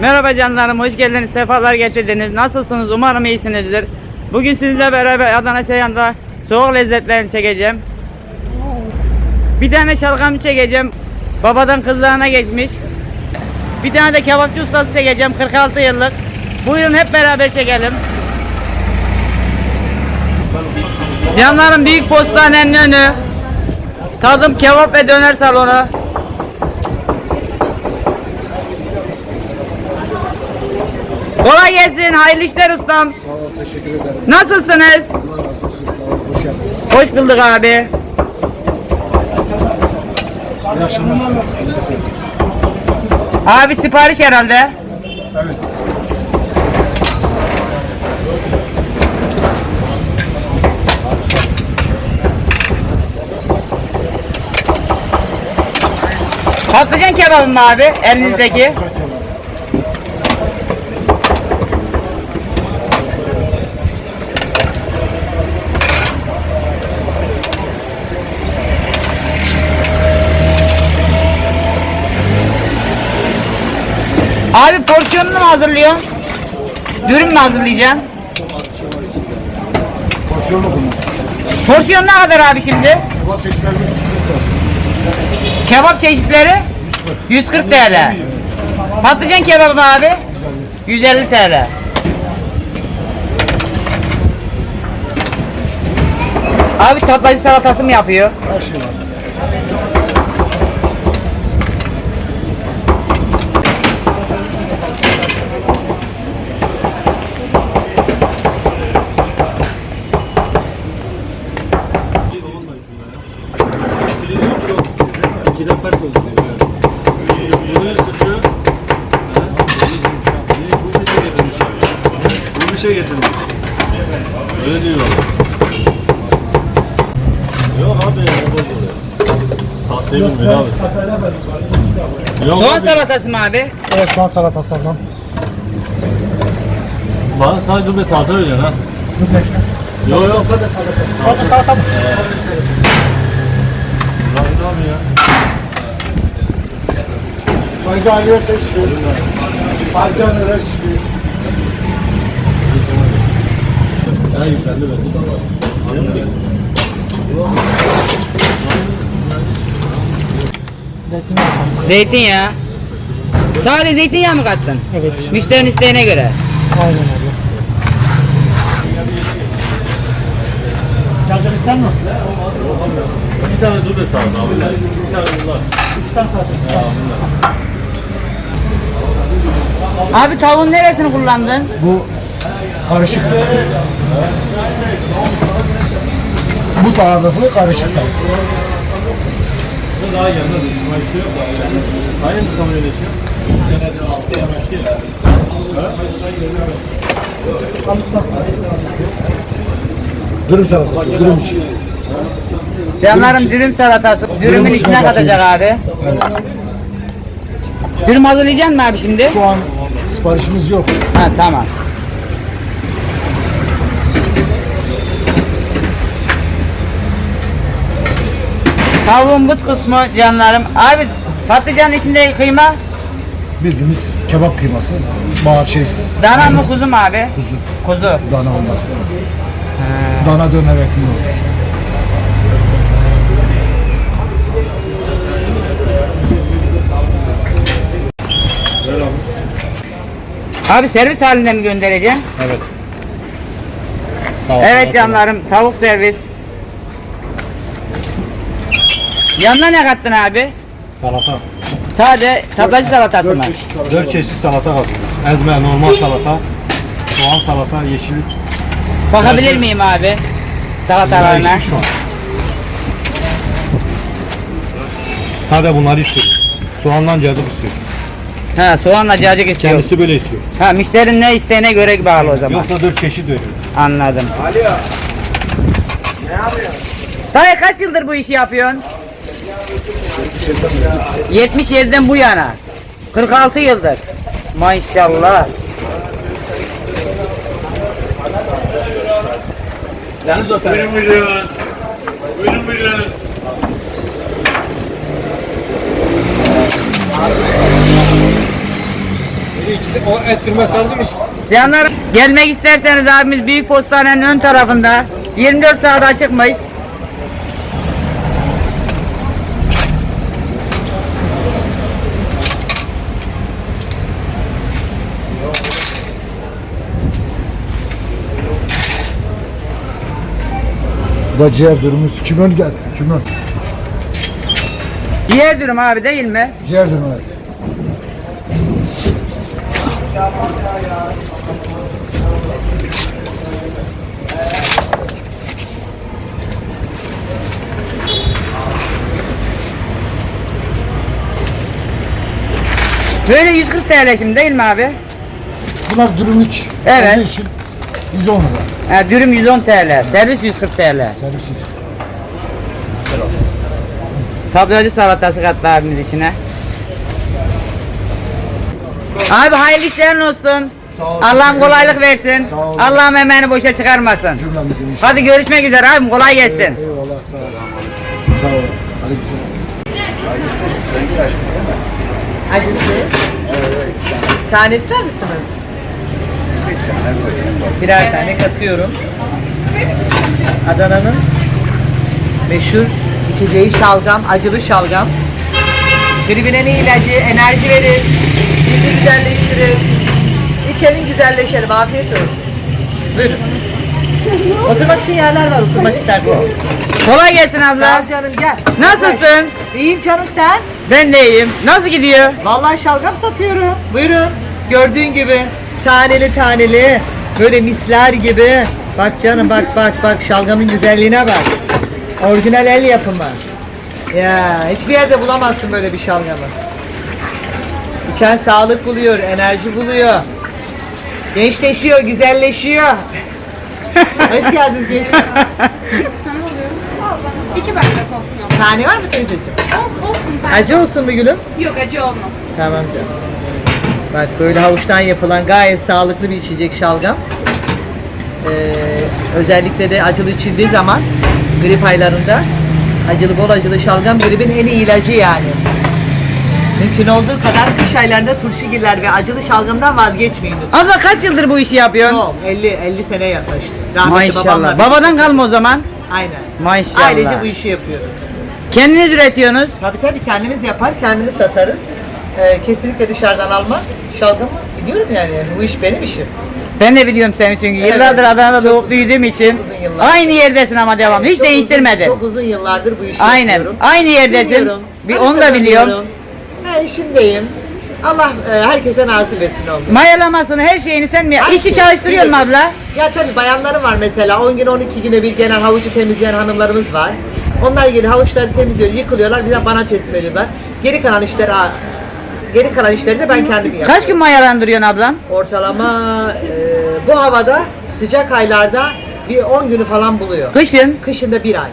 Merhaba canlarım, hoş geldiniz, sefalar getirdiniz. Nasılsınız? Umarım iyisinizdir. Bugün sizinle beraber Adana Seyhan'da soğuk lezzetlerini çekeceğim. Bir tane şalgamı çekeceğim. Babadan kızlarına geçmiş. Bir tane de kebapçı ustası çekeceğim, 46 yıllık. Buyurun hep beraber çekelim. Canlarım büyük postanenin önü. Tadım kebap ve döner salonu. Kolay gelsin, hayırlı işler ustam. Sağ ol, teşekkür ederim. Nasılsınız? Allah razı olsun, sağ ol, hoş geldiniz. Hoş bulduk abi. İyi akşamlar. Abi sipariş herhalde. Evet. Patlıcan kebabı mı abi elinizdeki? Güzel kebap. Abi porsiyonunu mu hazırlıyorsun? Dürüm mü hazırlayacaksın? Porsiyonlu bunlar. Porsiyon ne kadar abi şimdi? Kebap çeşitlerimiz süper. Kebap çeşitleri 140 TL. Patlıcan kebabı abi? 150 TL. Abi tablacı salatası mı yapıyor? Her şey var bizde. İkiden fark oldu. Bunu sıkıyor. Bu bir şey getirmiş. Öyle diyor. Yok abi ya. Tahtayı bilmiyor abi. Yok Soğan abi. salatası mı abi? Evet, soğan salatası ablam. Bana sadece dur be salata vereceksin ha. Yok yok. Sade salata. Sade salata mı? Sade salata. Zahid abi ya. Çaycı Aliye seçti. Harcan Öreş Ha yüklendi be. Zeytinyağı. Sadece zeytinyağı mı kattın? Evet. Müşterinin isteğine göre. Aynen öyle. Çaycı ister mi? Bir tane dur be salata abi. Bir tane bunlar. Abi tavuğun neresini kullandın? Bu karışık. Bu ağırlıklı karışık. Bu daha yanında da. Aynı mı kamera geçiyor? Dürüm salatası, dürüm için. Canlarım dürüm salatası. Dürümün içine içine katacak abi. Evet. Dürüm hazırlayacaksın mı abi şimdi? Şu an siparişimiz yok. Ha tamam. Tavuğun but kısmı canlarım. Abi patlıcanın içinde kıyma. Bildiğimiz kebap kıyması. Bağır şeysiz. Dana mı kuzu mu abi? Kuzu. Kuzu. Dana olmaz. Dana döner etinde olur. Abi servis halinde mi göndereceğim? Evet. Evet canlarım tavuk servis. Yanına ne kattın abi? Salata. Sade tablacı salatası mı? Dört çeşit salata katıyoruz. Ezme, normal salata, soğan salata, yeşil. Bakabilir miyim abi? Salatalarına. şu an. Sade bunları istiyor. Soğandan cacık istiyor. Ha soğanla cacık istiyor. Kendisi böyle istiyor. Ha müşterinin ne isteğine göre bağlı o zaman. Yoksa dört çeşit veriyor. Anladım. Dayı kaç yıldır bu işi yapıyorsun? 77'den bu yana. 46 yıldır. Maşallah. Buyurun buyurun. Buyurun buyurun. içti, o et kırma sardım işte. Canlar gelmek isterseniz abimiz Büyük Postane'nin ön tarafında 24 saat açıkmış. Da ciğer dürümümüz. Kimön geldi. Kimön. Diğer durum abi değil mi? Ciğer dürümü evet. Böyle 140 TL şimdi değil mi abi? Bunlar dürümlük. Evet. olduğu için 110 lira. Ha, dürüm 110 TL, servis 140 TL. Servis 100. Tablacı salatası kattı abimiz içine. Abi hayırlı işlerin olsun. Sağ ol. Allah'ım kolaylık versin. Allah'ım emeğini boşa çıkarmasın. Cümlemizin inşallah. Hadi görüşmek üzere abim kolay gelsin. Eyvallah sağ ol. Sağ ol. Aleykümselam. Acısız. Tane ister misiniz? Birer tane katıyorum. Adana'nın meşhur içeceği şalgam, acılı şalgam. Gribine ne ilacı, enerji verir, cildi güzelleştirir. İçelim güzelleşelim, afiyet olsun. Buyurun. Oturmak için yerler var, oturmak isterseniz. Kolay gelsin Sağ abla. ol canım gel. Nasılsın? İyiyim canım sen? Ben de iyiyim. Nasıl gidiyor? Vallahi şalgam satıyorum. Buyurun. Gördüğün gibi taneli taneli böyle misler gibi. Bak canım bak bak bak şalgamın güzelliğine bak. Orijinal el yapımı. Ya hiçbir yerde bulamazsın böyle bir şalgamı. İçen sağlık buluyor, enerji buluyor. Gençleşiyor, güzelleşiyor. Hoş geldiniz gençler. Sana. İki bardak olsun. Tane var mı teyzeciğim? Olsun olsun. Acı olsun mu gülüm? Yok acı olmasın. Tamam canım. Bak böyle havuçtan yapılan gayet sağlıklı bir içecek şalgam. Ee, özellikle de acılı içildiği zaman grip aylarında acılı bol acılı şalgam gripin en iyi ilacı yani. Mümkün olduğu kadar kış aylarında turşugiller ve acılı şalgamdan vazgeçmeyin lütfen. Abla kaç yıldır bu işi yapıyorsun? Yok 50 50 sene yaklaştı. Rahmetli Maşallah. Babadan kalma o zaman. Aynen. Maşallah. Ailece bu işi yapıyoruz. Kendiniz üretiyorsunuz. Tabii tabii kendimiz yapar, kendimiz satarız. Ee, kesinlikle dışarıdan alma. Şalgam biliyorum yani bu iş benim işim. Ben de biliyorum seni çünkü Evet. yıllardır Adana'da Çok doğup büyüdüğüm için. uzun. Aynı yerdesin ama devam. Hiç Çok değiştirmedin. Uzun, çok uzun yıllardır bu işi Aynen. yapıyorum. Aynı yerdesin. Biliyorum. Bir Ben onu da biliyorum. biliyorum. Ha, işimdeyim. Allah e, herkese nasip etsin oldu. Mayalamasını her şeyini sen mi? Her İşi şey, çalıştırıyor musun biliyorum. abla? Ya tabii bayanlarım var mesela 10 gün 12 güne bir genel havucu temizleyen hanımlarımız var. Onlar gelip havuçları temizliyor, yıkılıyorlar, bir de bana teslim ediyorlar. Geri kalan işleri geri kalan işleri de ben kendim yapıyorum. Kaç gün mayalandırıyorsun ablam? Ortalama e, bu havada sıcak aylarda bir 10 günü falan buluyor. Kışın. Kışında bir ay.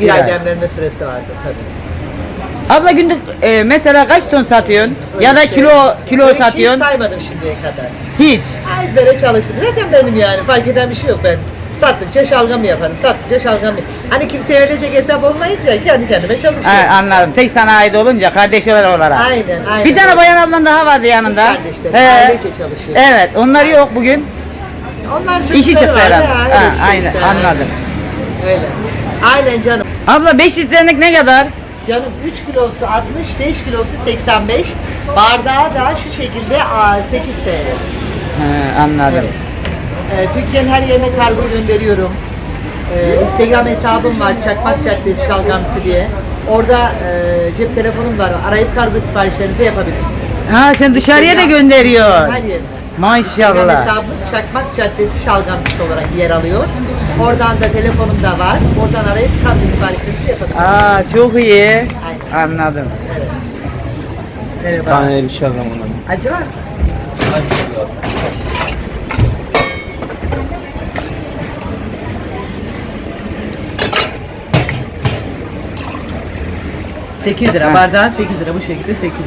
Bir, Bir ay ay. demlenme süresi vardı tabii. Abla günlük e, mesela kaç ton satıyorsun? ya da Öyle şey- kilo kilo öyle şey satıyorsun? saymadım şimdiye kadar. Hiç. Ezbere çalıştım. Zaten benim yani fark eden bir şey yok ben. Sattıkça şalgam yaparım. Sattıkça şalgam yaparım. Hani kimseye verecek hesap olmayınca kendi kendime çalışıyorum. Ha, anladım. Tek sana ait olunca kardeşler olarak. Aynen aynen. Bir tane bayan ablan daha vardı yanında. kardeşlerim, He. ailece çalışıyoruz. Evet, onları yok bugün. Onlar çocukları İşi çıktı herhalde. Ha, öyle Ha, bir şey aynen, işte. anladım. Öyle. Aynen canım. Abla 5 litrelik ne kadar? Canım 3 kilosu 60, 5 kilosu 85. Bardağı da şu şekilde aa, 8 TL. He, anladım. Evet. Ee, Türkiye'nin her yerine kargo gönderiyorum. Ee, Instagram hesabım var Çakmak Caddesi Şalgamsı diye. Orada e, cep telefonum var. Arayıp kargo siparişlerinizi yapabilirsiniz. Ha sen dışarıya da Instagram- gönderiyor. Her yerine. Instagram Maşallah. hesabımız Çakmak Caddesi Şalgamcısı olarak yer alıyor. Oradan da telefonum da var. Oradan arayıp kargo siparişlerinizi yapabilirsiniz. Aa çok iyi. Aynen. Anladım. Evet. Merhaba. Tane bir şey. Acı var mı? Sekiz lira. Ha. Bardağın 8 lira. Bu şekilde 8 lira.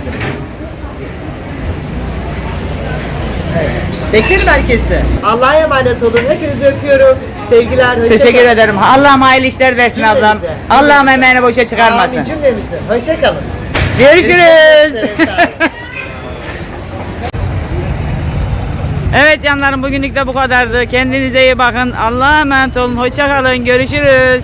Evet. Beklerim herkesi. Allah'a emanet olun. Hepinizi öpüyorum. Sevgiler. hoşça Teşekkür kalın. ederim. Allah'ım hayırlı işler versin Cümlemize. ablam. Allah'ım emeğini boşa çıkarmasın. Amin cümlemizi. Hoşçakalın. Görüşürüz. Evet canlarım bugünlük de bu kadardı. Kendinize iyi bakın. Allah'a emanet olun. Hoşça kalın. Görüşürüz.